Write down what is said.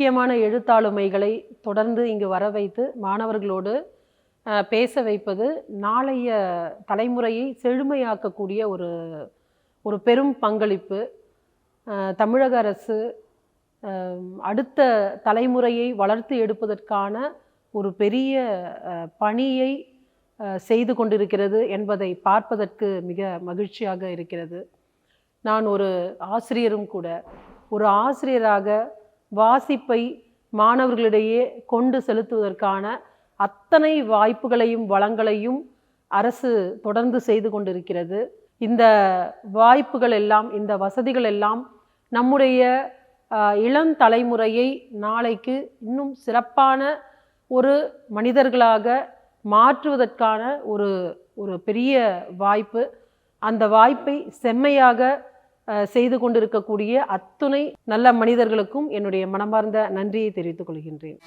முக்கியமான எழுத்தாளுமைகளை தொடர்ந்து இங்கு வர வைத்து மாணவர்களோடு பேச வைப்பது நாளைய தலைமுறையை செழுமையாக்கக்கூடிய ஒரு ஒரு பெரும் பங்களிப்பு. தமிழக அரசு அடுத்த தலைமுறையை வளர்த்து எடுப்பதற்கான ஒரு பெரிய பணியை செய்து கொண்டிருக்கிறது என்பதை பார்ப்பதற்கு மிக மகிழ்ச்சியாக இருக்கிறது. நான் ஒரு ஆசிரியரும் கூட. ஒரு ஆசிரியராக வாசிப்பை மாணவர்களிடையே கொண்டு செலுத்துவதற்கான அத்தனை வாய்ப்புகளையும் வளங்களையும் அரசு தொடர்ந்து செய்து கொண்டிருக்கிறது. இந்த வாய்ப்புகள் எல்லாம் இந்த வசதிகள் எல்லாம் நம்முடைய இளம் தலைமுறையை நாளைக்கு இன்னும் சிறப்பான ஒரு மனிதர்களாக மாற்றுவதற்கான ஒரு ஒரு பெரிய வாய்ப்பு. அந்த வாய்ப்பை செம்மையாக செய்து கொண்டிருக்கக்கூடிய அத்துணை நல்ல மனிதர்களுக்கும் என்னுடைய மனமார்ந்த நன்றியை தெரிவித்துக் கொள்கின்றேன்.